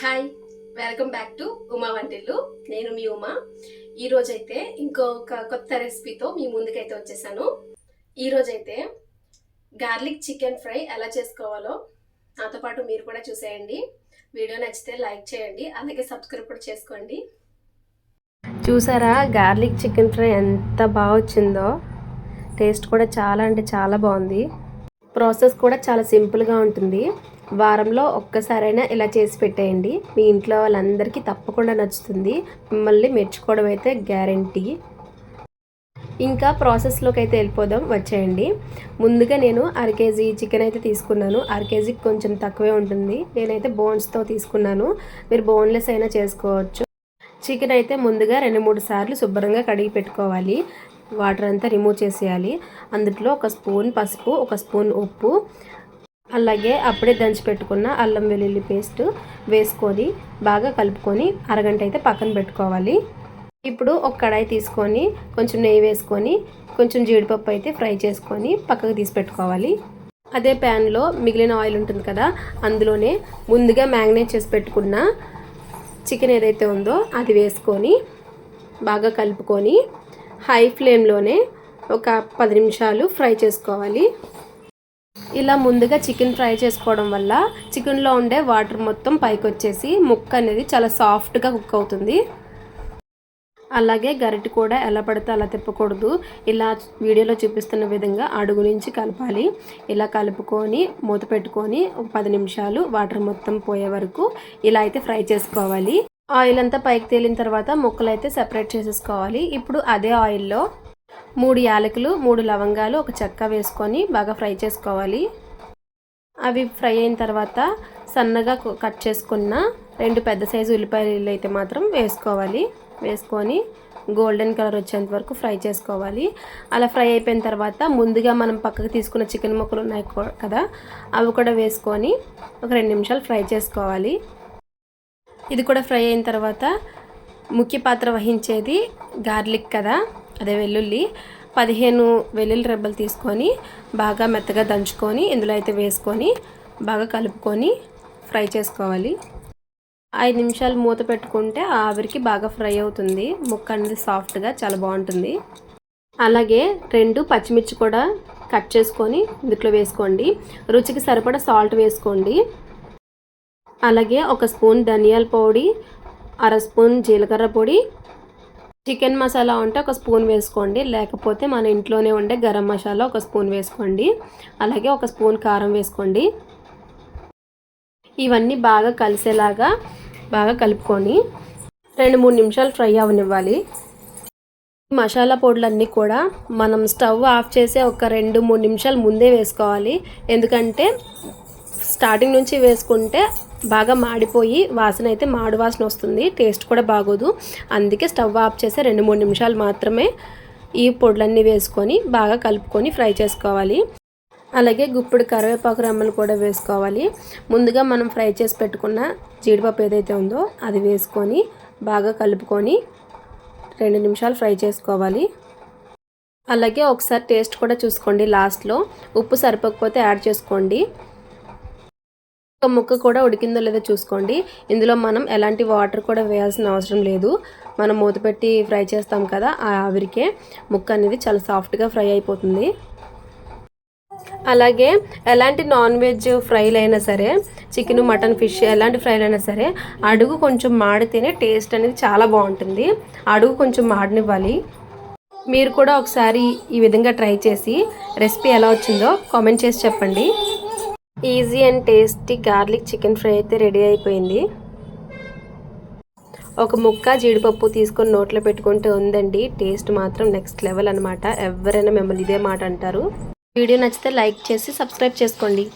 Hi welcome back to Uma Vantillu నేను మీ ఉమా. ఈరోజైతే ఇంకొక కొత్త రెసిపీతో మీ ముందుకైతే వచ్చేసాను. ఈ రోజైతే గార్లిక్ చికెన్ ఫ్రై ఎలా చేసుకోవాలో నాతో పాటు మీరు కూడా చూసేయండి. వీడియో నచ్చితే లైక్ చేయండి అలాగే సబ్స్క్రైబ్ కూడా చేసుకోండి. చూసారా గార్లిక్ చికెన్ ఫ్రై ఎంత బాగా వచ్చిందో? టేస్ట్ కూడా చాలా అంటే చాలా బాగుంది. ప్రాసెస్ కూడా చాలా సింపుల్గా ఉంటుంది. వారంలో ఒక్కసారైనా ఇలా చేసి పెట్టేయండి. మీ ఇంట్లో వాళ్ళందరికీ తప్పకుండా నచ్చుతుంది. మిమ్మల్ని మెచ్చుకోవడం అయితే గ్యారంటీ. ఇంకా ప్రాసెస్లోకి అయితే వెళ్ళిపోదాం. వచ్చేయండి. ముందుగా నేను అర కేజీ చికెన్ అయితే తీసుకున్నాను. అర కేజీకి కొంచెం తక్కువే ఉంటుంది. నేనైతే బోన్స్తో తీసుకున్నాను. మీరు బోన్లెస్ అయినా చేసుకోవచ్చు. చికెన్ అయితే ముందుగా రెండు మూడు సార్లు శుభ్రంగా కడిగి పెట్టుకోవాలి. వాటర్ అంతా రిమూవ్ చేసేయాలి. అందులో ఒక స్పూన్ పసుపు ఒక స్పూన్ ఉప్పు అలాగే అప్పుడే దంచి పెట్టుకున్న అల్లం వెల్లుల్లి పేస్ట్ వేసుకొని బాగా కలుపుకొని అరగంట అయితే పక్కన పెట్టుకోవాలి. ఇప్పుడు ఒక కడాయి తీసుకొని కొంచెం నెయ్యి వేసుకొని కొంచెం జీడిపప్పు అయితే ఫ్రై చేసుకొని పక్కకు తీసి పెట్టుకోవాలి. అదే ప్యాన్లో మిగిలిన ఆయిల్ ఉంటుంది కదా అందులోనే ముందుగా మ్యాగ్నేట్ చేసి పెట్టుకున్న చికెన్ ఏదైతే ఉందో అది వేసుకొని బాగా కలుపుకొని హై ఫ్లేమ్లోనే ఒక పది నిమిషాలు ఫ్రై చేసుకోవాలి. ఇలా ముందుగా చికెన్ ఫ్రై చేసుకోవడం వల్ల చికెన్లో ఉండే వాటర్ మొత్తం పైకి వచ్చేసి ముక్క అనేది చాలా సాఫ్ట్గా కుక్ అవుతుంది. అలాగే గరిట కూడా ఎలా పడితే అలా తిప్పకూడదు. ఇలా వీడియోలో చూపిస్తున్న విధంగా అడుగు నుంచి కలపాలి. ఇలా కలుపుకొని మూత పెట్టుకొని పది నిమిషాలు వాటర్ మొత్తం పోయే వరకు ఇలా అయితే ఫ్రై చేసుకోవాలి. ఆయిల్ అంతా పైకి తేలిన తర్వాత ముక్కలు అయితే సెపరేట్ చేసేసుకోవాలి. ఇప్పుడు అదే ఆయిల్లో మూడు యాలకులు మూడు లవంగాలు ఒక చెక్క వేసుకొని బాగా ఫ్రై చేసుకోవాలి. అవి ఫ్రై అయిన తర్వాత సన్నగా కట్ చేసుకున్న రెండు పెద్ద సైజు ఉల్లిపాయలు అయితే మాత్రం వేసుకోవాలి. వేసుకొని గోల్డెన్ కలర్ వచ్చేంత వరకు ఫ్రై చేసుకోవాలి. అలా ఫ్రై అయిపోయిన తర్వాత ముందుగా మనం పక్కకు తీసుకున్న చికెన్ ముక్కలు ఉన్నాయి కదా అవి కూడా వేసుకొని ఒక రెండు నిమిషాలు ఫ్రై చేసుకోవాలి. ఇది కూడా ఫ్రై అయిన తర్వాత ముఖ్య పాత్ర వహించేది గార్లిక్ కదా. అదే వెల్లుల్లి పదిహేను వెల్లుల్లి రెబ్బలు తీసుకొని బాగా మెత్తగా దంచుకొని ఇందులో అయితే వేసుకొని బాగా కలుపుకొని ఫ్రై చేసుకోవాలి. ఐదు నిమిషాలు మూత పెట్టుకుంటే ఆవిరికి బాగా ఫ్రై అవుతుంది. ముక్క అనేది సాఫ్ట్గా చాలా బాగుంటుంది. అలాగే రెండు పచ్చిమిర్చి కూడా కట్ చేసుకొని ఇందులో వేసుకోండి. రుచికి సరిపడా సాల్ట్ వేసుకోండి. అలాగే ఒక స్పూన్ ధనియాల పొడి అర స్పూన్ జీలకర్ర పొడి చికెన్ మసాలా ఉంటే ఒక స్పూన్ వేసుకోండి. లేకపోతే మన ఇంట్లోనే ఉండే గరం మసాలా ఒక స్పూన్ వేసుకోండి. అలాగే ఒక స్పూన్ కారం వేసుకోండి. ఇవన్నీ బాగా కలిసేలాగా బాగా కలుపుకొని రెండు మూడు నిమిషాలు ఫ్రై అవనివ్వాలి. మసాలా పొడులన్నీ కూడా మనం స్టవ్ ఆఫ్ చేసే ఒక రెండు మూడు నిమిషాలు ముందే వేసుకోవాలి. ఎందుకంటే స్టార్టింగ్ నుంచి వేసుకుంటే బాగా మాడిపోయి వాసన అయితే మాడు వాసన వస్తుంది. టేస్ట్ కూడా బాగోదు. అందుకే స్టవ్ ఆఫ్ చేసి రెండు మూడు నిమిషాలు మాత్రమే ఈ పొడులన్నీ వేసుకొని బాగా కలుపుకొని ఫ్రై చేసుకోవాలి. అలాగే గుప్పుడు కరివేపాకు రమ్మలు కూడా వేసుకోవాలి. ముందుగా మనం ఫ్రై చేసి పెట్టుకున్న జీడిపప్పు ఏదైతే ఉందో అది వేసుకొని బాగా కలుపుకొని రెండు నిమిషాలు ఫ్రై చేసుకోవాలి. అలాగే ఒకసారి టేస్ట్ కూడా చూసుకోండి లాస్ట్లో. ఉప్పు సరిపోకపోతే యాడ్ చేసుకోండి. ఒక ముక్క కూడా ఉడికిందో లేదో చూసుకోండి. ఇందులో మనం ఎలాంటి వాటర్ కూడా వేయాల్సిన అవసరం లేదు. మనం మూత పెట్టి ఫ్రై చేస్తాం కదా ఆ ఆవిరికే ముక్క అనేది చాలా సాఫ్ట్గా ఫ్రై అయిపోతుంది. అలాగే ఎలాంటి నాన్ వెజ్ ఫ్రైలు అయినా సరే చికెన్ మటన్ ఫిష్ ఎలాంటి ఫ్రైలు అయినా సరే అడుగు కొంచెం మాడితేనే టేస్ట్ అనేది చాలా బాగుంటుంది. అడుగు కొంచెం మాడనివ్వాలి. మీరు కూడా ఒకసారి ఈ విధంగా ట్రై చేసి రెసిపీ ఎలా వచ్చిందో కామెంట్ చేసి చెప్పండి. Easy and tasty garlic chicken fry అయితే రెడీ అయిపోయింది. ఒక ముక్క జీడిపప్పు తీసుకొని నోట్లో పెట్టుకుంటే ఉందండి. టేస్ట్ మాత్రం నెక్స్ట్ లెవెల్ అనమాట ఎవరైనా మిమ్మల్ని ఇదే మాట అంటారు. వీడియో నచ్చితే లైక్ చేసి సబ్స్క్రైబ్ చేసుకోండి.